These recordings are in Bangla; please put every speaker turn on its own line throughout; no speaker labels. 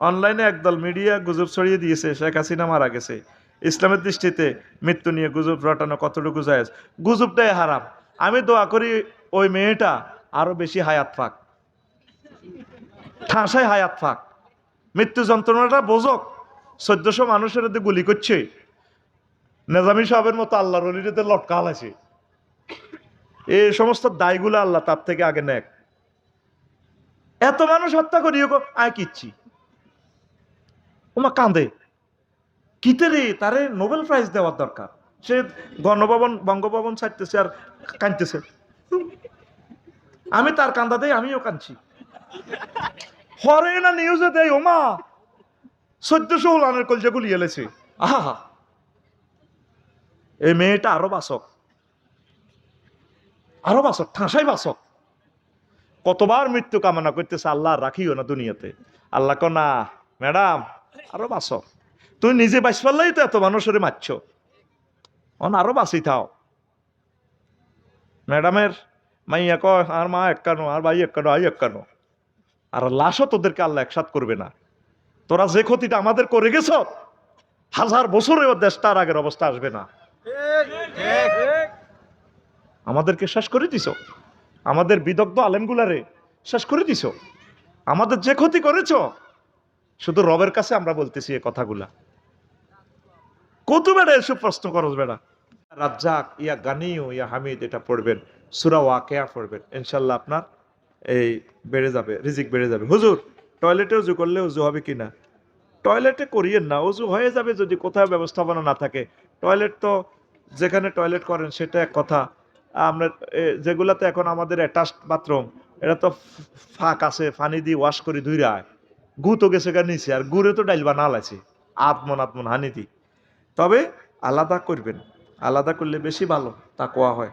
অনলাইনে একদল মিডিয়া গুজব ছড়িয়ে দিয়েছে, শেখ হাসিনা মারা গেছে। ইসলামের দৃষ্টিতে মৃত্যু নিয়ে গুজব রটানো কতটুকু জায়েজ? গুজবটাই হারাম। আমি দোয়া করি ওই মেয়েটা আরও বেশি হায়াত পাক। ঠাঁসায় হায়াত পাক। মৃত্যু যন্ত্রণাটা বোঝক। চোদ্দশো মানুষের গুলি করছে। নেজামি সাহেবের মতো আল্লাহর অলিতে লটকাল আছে এই সমস্ত দায়গুলো আল্লাহ তার থেকে আগে নেক। এত মানুষ হত্যা করিও আয় কিচ্ছি। ওমা কাঁদে কিতে রে তারে নোবেল প্রাইজ দেওয়ার দরকার। সে গণভবন, বঙ্গভবন ছাড়তেছে আর কাঁদতেছে। আমি তার কান্দা দেই, আমিও কাঁদছি। হরে না নিউজে দেয় ওমা! চোদ্দশো উলানের কলজে গুলি এলেছে আহা এই মেয়েটা আরও বাসক। আরও বাসক, ঠাঁসাই বাসক। কতবার মৃত্যু কামনা করতেছে, আল্লাহ রাখিও না দুনিয়াতে। আল্লাহ না, ম্যাডাম আরও বাসক তুই নিজে বাঁচ পারলেই তো এত মানুষের মারছ। অন আরও বাঁচি থাও। ম্যাডামের মাইয়া কয়, আর মা একানো আর ভাই একানো আই একানো আর লাশও তোদেরকে আল্লাহ একসাথ করবে না। তোরা যে ক্ষতিটা আমাদের করে গেছ, হাজার বছরে বছরেও দেশটা আর আগের অবস্থা আসবে না। আমাদেরকে শেষ করে দিছ। আমাদের বিদগ্ধ আলেমগুলারে শেষ করে দিছ। আমাদের যে ক্ষতি করেছ শুধু রবের কাছে আমরা বলতেছি এই কথাগুলা। কত বেড়া এসব প্রশ্ন করস বেড়া। রাজ্জাক ইয়া গানিও ইয়া হামিদ এটা পড়বেন সুরা ওয়াকেয়া পড়বেন। ইনশাল্লাহ আপনার এই বেড়ে যাবে রিজিক বেড়ে যাবে। হুজুর টয়লেটে উজু করলে উজু হবে কিনা? টয়লেটে করিয়েন না উজু হয়ে যাবে যদি কোথাও ব্যবস্থাপনা না থাকে। টয়লেট তো যেখানে টয়লেট করেন সেটা এক কথা। আমরা এ, যেগুলাতে এখন আমাদের অ্যাটাচড বাথরুম এটা তো ফাঁক আছে পানি দিয়ে ওয়াশ করি ধুই রায় গু তো গেছে গা নিচে, আর গুড়ে তো ডাইল বানাল আছে আত্মন আত্মন, হানি দি। তবে আলাদা করবেন, আলাদা করলে বেশি ভালো, তা কোয়া হয়।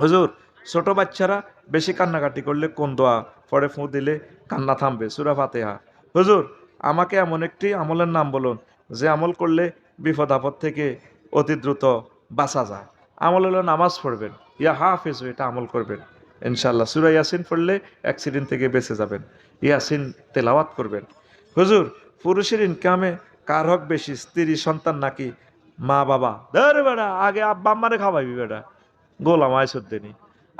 হুজুর, ছোট বাচ্চারা বেশি কান্নাকাটি করলে কোন দোয়া? পরে ফু দিলে কান্না থামবে, সুরা ফাতেহা। হুজুর, আমাকে এমন একটি আমলের নাম বলুন, যে আমল করলে বিপদ আপদ থেকে অতি দ্রুত বাঁচা যায়। আমল হলো নামাজ পড়বেন, ইয়া হাফেজ এটা আমল করবেন। ইনশাল্লাহ সুরা ইয়াসিন পড়লে অ্যাক্সিডেন্ট থেকে বেঁচে যাবেন। ইয়াসিন তেলাওয়াত করবেন। হুজুর, পুরুষের ইনকামে কার হক বেশি, স্ত্রী, সন্তান নাকি মা, বাবা? ধরে বেড়া আগে আব্বা আম্মারে খাওয়াইবি বেড়া গোলাম আইসুদ্দিনী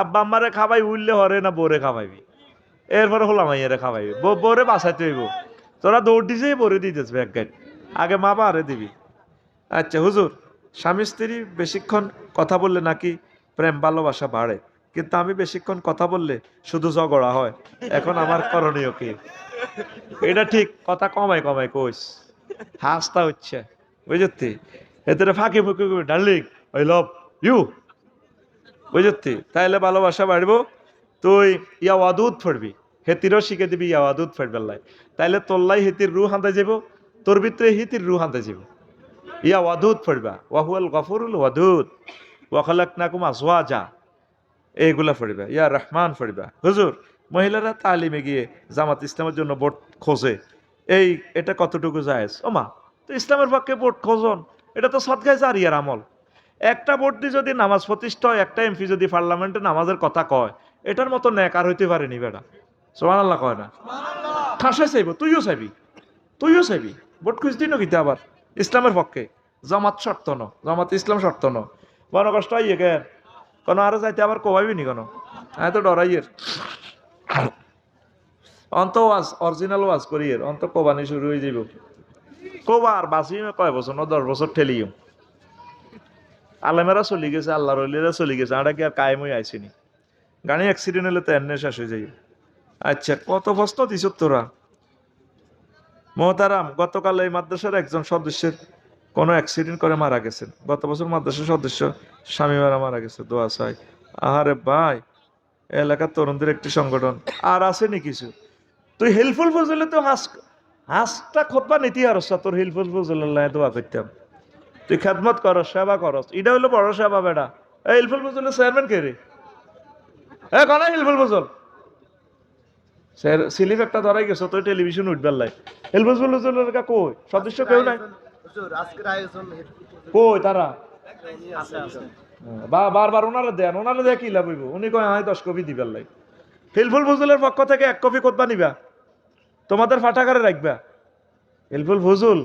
আব্বা আম্মারে খাওয়াই উঠলে হরে না বোরে খাওয়াইবি? এরপরে হলাম আইয়ারে খাওয়াইবি। বোরে বাসাইতে হইব। তোরা দৌড় দিছেই বোরে দিতেছ ব্যাগ গাইড আগে মা বাবারে দিবি। আচ্ছা হুজুর, স্বামী, স্ত্রী বেশিক্ষণ কথা বললে নাকি প্রেম, ভালোবাসা বাড়ে? কিন্তু আমি বেশিক্ষণ কথা বললে শুধু ঝগড়া হয়। এখন আমার করণীয় কি? এটা ঠিক, কথা কমাই কমাই কইস। হাসতা হচ্ছে। বুঝতি এতে ফাঁকি ফুঁকি ডার্লিং আই লাভ ইউ বুঝতি তাইলে ভালোবাসা বাড়বো। তুই ইয়া ওয়াদুদ ফড়বি হেতিরও শিখে দিবি ইয়া ওয়াদুদ ফড়বেল্লাই তাইলে তোল্লাই হেতির রু হাঁদে যাব তোর ভিতরে হিতির রু হাঁদে যাব ইয়া ওয়াদুদ ফড়বা ওয়াহুয়াল গফুরুল ওয়াদুদ। ওয়াখালাক নাকুম আজওয়াজা। এইগুলা ফড়িবা ইয়া রহমান ফড়িবা হুজুর মহিলারা তালিমে গিয়ে জামাত ইসলামের জন্য ভোট খোঁজে। এই এটা কতটুকু জায়েজ? ও মা তো ইসলামের পক্ষে ভোট খোঁজন। এটা তো সৎগায় জারিয়ার আমল। একটা ভোট দিয়ে যদি নামাজ প্রতিষ্ঠা হয় একটা এমপি যদি পার্লামেন্টে নামাজের কথা কয় এটার মতো ন্যাক আর হইতে পারেনি বেটা। সোমান আল্লাহ কয় না। ঠাসাই চাইব তুইও চাইবি। তুইও চাইবি। ভোট খুঁজতি ন কিতা আবার? ইসলামের পক্ষে। জামাত শর্ত ন জামাত ইসলাম শর্ত ন। বড় কষ্ট আইয়ে কেন কোনো আরও যাইতে আবার কবাইবি নি কোনো? আমি তো ডরাইয়ের। অন্ত ওয়াজ অরিজিনাল ওয়াজ করিয়ের। অন্ত কোবানি শুরু হয়ে যাব কোবা আর বাঁচি কয় বছর? ন, দশ বছর ঠেলিও আলেমেরা চলি গেছে আল্লাহ রলিরা চলি গেছে। আটা কি আর কায়েম হয়ে আইসিনি গাড়ি অ্যাক্সিডেন্ট হলে তো এনে শেষ হয়ে যাই আচ্ছা কত প্রশ্ন দিছ তোরা? মোহতারাম, গতকাল এই মাদ্রাসার একজন সদস্যের কোনো অ্যাক্সিডেন্ট করে মারা গেছেন। গত বছর মাদ্রাসার সদস্য স্বামী মারা গেছে, দোয়া চাই। আহারে ভাই, এলাকার তরুণদের একটি সংগঠন। আর আসেনি কিছু? তুই হেল্পফুল ফজলে তো হাস, হাসটা খোদবা নীতি আর তোর হেল্পফুল ফজল্লাহ দোয়া করতাম। তুই খেদমত করস সেবা করস এটা হলো বড় সেবা বেটা। এই হিলফুল ফজলের চেয়ারম্যান কে রে? এ, কনা হিলফুল ফজল? স্যার, সিলিপ একটা ধরাই গেছো তুই টেলিভিশন উঠবার লাই। হিলফুল ফজলের কই? সদস্য কেউ নাই?
হুজুর আজকের আয়োজন
কই তারা?
আছে আছে।
বা বারবার ওনারা দেন ওনারা দেয়া কি লাভ হইব? উনি কয় আমি দশ কপি দিবার লাই। হিলফুল ফজলের পক্ষ থেকে এক কপি কোথবা নিবা? তোমাদের ফাটাকারে রাখবা? হেল্পফুল ফুজুল?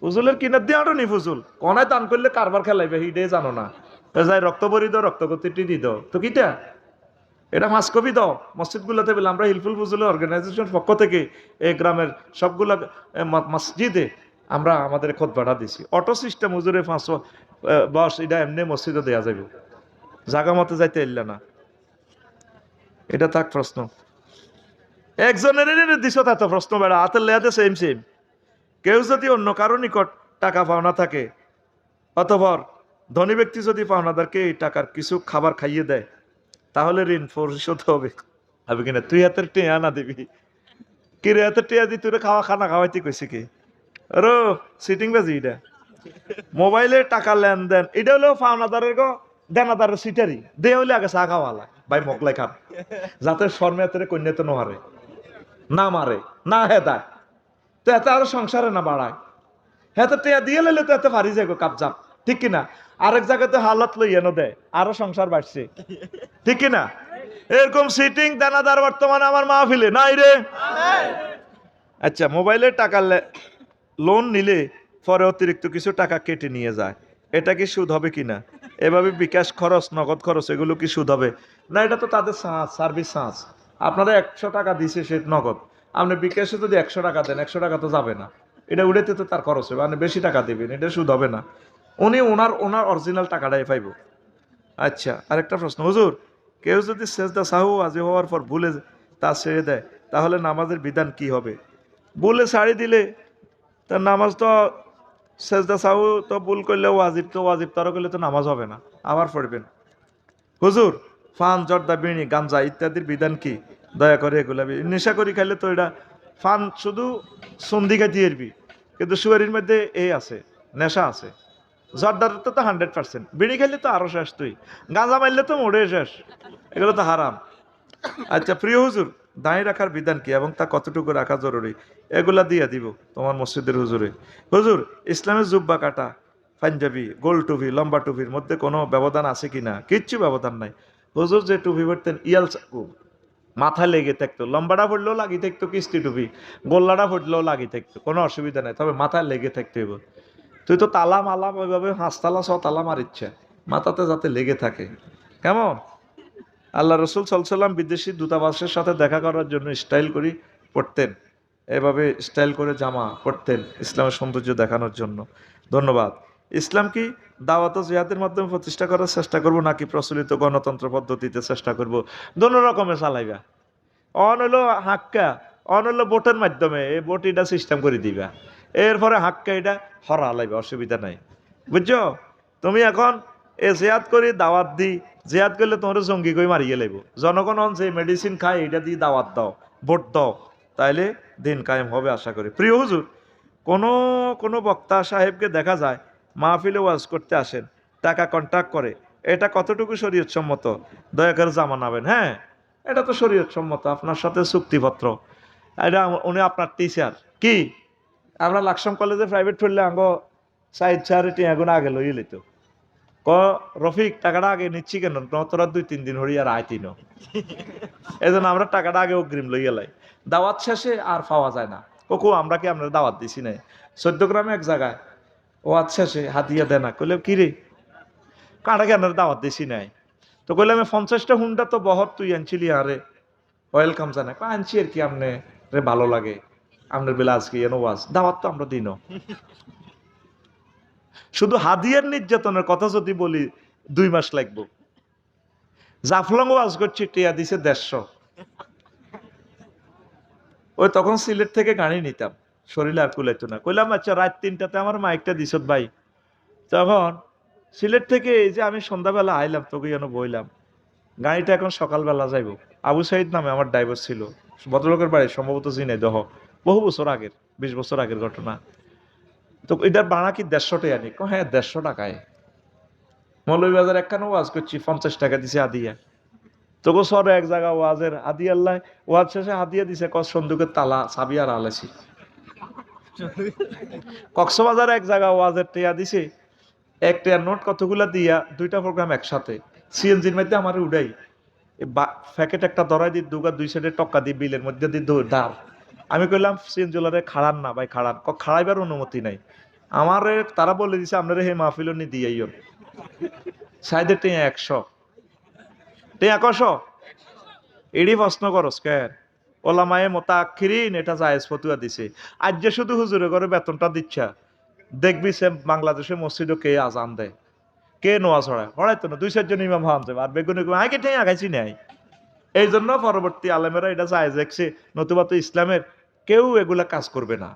ফুজুলের কিনার দিয়ে আরও নি ফুজুল? কনায় দান করলে কারবার খেলাইবে হিডে জানো না। যাই রক্ত ভরি দাও রক্ত গতিটি দি দাও তো কিটা? এটা মাস কবি দাও মসজিদ গুলাতে বলে আমরা হিলফুল ফুজুলের অর্গানাইজেশন পক্ষ থেকে এই গ্রামের সবগুলা মসজিদে আমরা আমাদের খোদ ভাড়া দিছি। অটো সিস্টেম হুজুরে পাঁচশো বস, এটা এমনি মসজিদে দেওয়া যাবে জাগা মতো যাইতে এলে না। এটা থাক প্রশ্ন। একজনের দিশত এত প্রশ্ন বেড়া, হাতের লেয়াতে সেম সেম কেউ যদি অন্য কারও নিকট টাকা পাওনা থাকে, অতপর ধনী ব্যক্তি যদি পাওনাদারকে এই টাকার কিছু খাবার খাইয়ে দেয়, তাহলে ঋণ পরিশোধ হবে। হবে কিনা, তুই হাতের টেয়া না দিবি? কি রে হাতের টেয়া দি তুই খাওয়া খানা খাওয়াইতে কইছে কি? রো সিটিং বাজি এটা। মোবাইলে টাকা লেনদেন এটা হলো পাওনাদারের গো দেনাদারের সিটারি দে হইলে আগে চা খাওয়ালা ভাই মকলাই খান যাতে শর্মে হাতের কন্যাতে ন হারে না মারে না হেদায় তো এত আরও সংসারে না বাড়ায়। হ্যাঁ তো টেয়া দিয়ে লাইলে তো এত ভারি যায় গো কাপজাপ ঠিক কিনা? আরেক জায়গাতে হালত লইয়া নো দেয় আরও সংসার বাড়ছে। ঠিক কিনা? এরকম সিটিং দানাদার বর্তমানে আমার মাহফিলে নাই রে। আচ্ছা মোবাইলে টাকা লোন নিলে পরে অতিরিক্ত কিছু টাকা কেটে নিয়ে যায়। এটা কি সুদ হবে কিনা? এভাবে বিকাশ খরচ, নগদ খরচ, এগুলো কি সুদ হবে? না, এটা তো তাদের সাঁজ সার্ভিস সাঁজ আপনারা একশো টাকা দিছে সে নগদ। আপনি বিকাশে যদি একশো টাকা দেন, একশো টাকা তো যাবে না। এটা উড়েতে তো তার খরচ হবে, আপনি বেশি টাকা দেবেন, এটা সুদ হবে না। উনি ওনার ওনার অরিজিনাল টাকাটাই পাইব। আচ্ছা আরেকটা প্রশ্ন। হুজুর, কেউ যদি সেজদা সাহু আজি হওয়ার পর ভুলে তা ছেড়ে দেয়, তাহলে নামাজের বিধান কি হবে? বলে ছাড়ি দিলে তার নামাজ তো সেজদা সাহু তো ভুল করলে ওয়াজিব, তো ওয়াজিব তারও করলে তো নামাজ হবে না, আবার পড়বেন হুজুর, ফান, জর্দা বিড়ি গাঞ্জা ইত্যাদির বিধান কি? দয়া করে এগুলা নেশা করি খাইলে তো এটা ফান শুধু সন্ধি খাইতে এরবি কিন্তু সুয়ারির মধ্যে এই আছে, নেশা আছে। জর্দার তো তো হান্ড্রেড পার্সেন্ট, বিড়ি খাইলে তো আরও শেষ তুই গাঁজা মারলে তো মোড়ে শেষ, এগুলো তো হারাম। আচ্ছা প্রিয় হুজুর দাঁড়িয়ে রাখার বিধান কি এবং তা কতটুকু রাখা জরুরি? এগুলা দিয়ে দিব তোমার মসজিদের হুজুরে। হুজুর, ইসলামের জুব্বা কাটা, পাঞ্জাবি, গোল টুপি, লম্বা টুপির মধ্যে কোনো ব্যবধান আছে কি না? কিচ্ছু ব্যবধান নাই। হুজুর যে টুপি পরতেন, ইয়াল চাকু মাথায় লেগে থাকতো, লম্বাটা পড়লেও লাগি থাকতো কিস্তি টুপি, গোল্লাটা পড়লেও লাগি থাকতো, কোনো অসুবিধা নাই, তবে মাথায় লেগে থাকতো এবার তুই তো তালা মালা ওইভাবে ছ তালা মারিচ্ছে মাথাতে যাতে লেগে থাকে। কেমন? আল্লাহ রসুল সাল্লাম বিদেশি দূতাবাসের সাথে দেখা করার জন্য স্টাইল করি, পড়তেন। এভাবে স্টাইল করে জামা পড়তেন ইসলামের সৌন্দর্য দেখানোর জন্য। ধন্যবাদ। ইসলাম কি দাওয়াত জিহাদের মাধ্যমে প্রতিষ্ঠা করার চেষ্টা করব নাকি প্রচলিত গণতন্ত্র পদ্ধতিতে চেষ্টা করব? দোনো রকমে চালাইবা। অন হলো হাক্কা, অন হলো ভোটের মাধ্যমে এই বোট এটা সিস্টেম করে দিবা। এরপরে হাক্কা এটা হরা লাইবা অসুবিধা নাই। বুঝছ? তুমি এখন এ জেয়াদ করে, দাওয়াত দি জেয়াদ করলে তোমার জঙ্গি করে মারিয়ে লাইব। জনগণ যে মেডিসিন খায় এটা দিয়ে দাওয়াত দাও, ভোট দাও, তাইলে দিন কায়েম হবে আশা করি। প্রিয় হুজুর, কোনো কোনো বক্তা সাহেবকে দেখা যায় মাহফিলে ওয়াজ করতে আসেন, টাকা কন্ট্যাক্ট করে, এটা কতটুকু শরীয়ত সম্মত দয়া করে জামানাবেন হ্যাঁ? এটা তো শরীয়ত সম্মত আপনার সাথে চুক্তিপত্র। এটা উনি আপনার টিচার কি? আমরা লাকসাম কলেজে প্রাইভেট পড়লে আঙ্গ সাইড চারিটি এখন আগে লইয়ে লইত। ক, রফিক, টাকাটা আগে নিচ্ছি কেন? তোরা দুই, তিন দিন হরি আর আইতি ন। এই জন্য আমরা টাকাটা আগে অগ্রিম লাই। দাওয়াত শেষে আর পাওয়া যায় না। কোকো, আমরা কি আমরা দাওয়াত দিছি নাই? চোদ্দ গ্রামে এক জায়গায়। ও আচ্ছা সে হাতিয়া দেয় না। কইলে, কি রে? কাঁটা কেন দাওয়াত দিছি নাই? তো কইলে, আমি পঞ্চাশটা হুন্ডা তো বহর তুই আনছিলি আরে। ওয়েলকাম জানা আনছি আর কি, আমনে রে ভালো লাগে। আপনার বেলা আজকে এনো ওয়াজ দাওয়াত তো আমরা দিন শুধু হাদিয়ার নির্যাতনের কথা যদি বলি, দুই মাস লাগবো। জাফলং ওয়াজ করছি, টিয়া দিছে দেড়শো। ওই তখন সিলেট থেকে গাড়ি নিতাম, শরীরে আর কুলাইতো না। কইলাম আচ্ছা রাত তিনটাতে আমার মাইকটা দিছত ভাই। তখন সিলেট থেকে এই যে আমি সন্ধ্যাবেলা আইলাম, তোকে যেন বইলাম, গাড়িটা এখন সকালবেলা যাইব। আবু সাইদ নামে আমার ড্রাইভার ছিল, ভদ্রলোকের বাড়ি, সম্ভবত চিনে দহ বহু বছর আগের, বিশ বছর আগের ঘটনা। তো এটার ভাড়া কি দেড়শো টাকা নি হ্যাঁ দেড়শো টাকায় মৌলভীবাজার একখানে ওয়াজ করছি, পঞ্চাশ টাকা দিছে আদিয়া তোকে সরে এক জায়গা ওয়াজের আদি আল্লাহ ওয়াজ শেষে হাদিয়া দিছে কস সন্দুকের তালা, চাবি আর আলেছি কক্সবাজার এক জায়গা ওয়াজের টেয়া দিছে, এক টেয়ার নোট কতগুলা দিয়া দুইটা প্রোগ্রাম একসাথে। সিএনজির মধ্যে আমার উড়াই। প্যাকেট একটা ধরাই দি দুগা দুই সাইডে টক্কা দি বিলের মধ্যে দি দাঁড় আমি কইলাম, সিন সিএনজুলারে খাড়ান না ভাই, খাড়ান। ক, খাড়াইবার অনুমতি নাই। আমারে, তারা বলে দিছে, আপনারা হে মাহফিল নি দিয়াইও সাইডে টেঁ একশো। টেঁ একশো এডি প্রশ্ন করস কেন ওলামায়ে মোতাক্ষিরিন এটা জায়েজ ফতুয়া দিছে। আজ যে শুধু হুজুরে করে বেতনটা দিচ্ছা। দেখবি সে বাংলাদেশে মসজিদও কে আজান দেয়? কে নোয়া ছড়ায়? হড়াইতো না, দুই চারজন ইমাম যাবে। আর বেগুনি আগে ঠেঁ আগাইছি নাই এই জন্য পরবর্তী আলেমেরা এটা জায়েজ দেখছে। নতুবা তো ইসলামের কেউ এগুলা কাজ করবে না।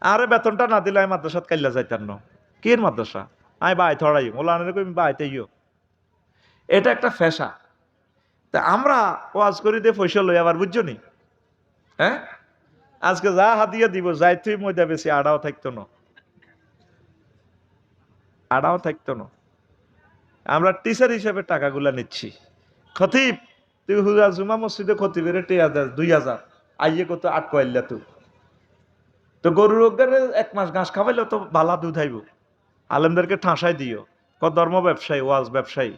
আরে বেতনটা না দিলে আমি মাদ্রাসাত কাইলা যাইতাম না। কির মাদ্রাসা? আমি বাই থড়াই, মোলানের কই বাইতে ইও এটা একটা ফেসা। তা আমরা ওয়াজ করি দিয়ে পয়সা লই আবার বুঝছ নি? হ্যাঁ? আজকে যা হাতিয়া দিব, যাই তুই মজা বেশি, আড়াও থাকতো না। আড়াও থাকতো না। আমরা টিচার হিসেবে টাকাগুলা নিচ্ছি। খতিব, তুই হুজা জুমা মসজিদে খতিবের টি হাজার দুই হাজার। আইয়ে কত আট কয়াল্লা তুই? তো গরু রোগের এক মাস ঘাস খাওয়াইলে তো ভালা দুধ আইব। আলেমদেরকে ঠাঁসাই দিও। ক ধর্ম ব্যবসায়ী, ওয়াজ ব্যবসায়ী।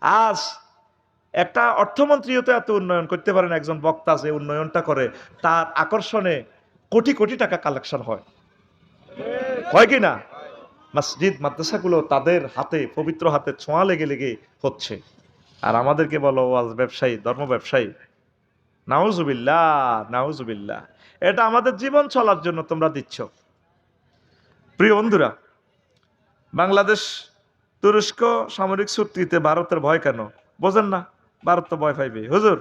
আজ একটা অর্থমন্ত্রীও তো এত উন্নয়ন করতে পারেন একজন বক্তা যে উন্নয়নটা করে, তার আকর্ষণে কোটি কোটি টাকা কালেকশন হয়। হয় কি না? মসজিদ, মাদ্রাসাগুলো তাদের হাতে, পবিত্র হাতে ছোঁয়া লেগে লেগে হচ্ছে। আর আমাদেরকে বলো, ওয়াজ ব্যবসায়ী, ধর্ম ব্যবসায়ী নাউজুবিল্লাহ নাউজুবিল্লা এটা আমাদের জীবন চলার জন্য তোমরা দিচ্ছ। প্রিয় বন্ধুরা, বাংলাদেশ তুরস্ক সামরিক চুক্তিতে ভারতের ভয় কেন? বোঝেন না, ভারত তো ভয় পাইবে হুজুর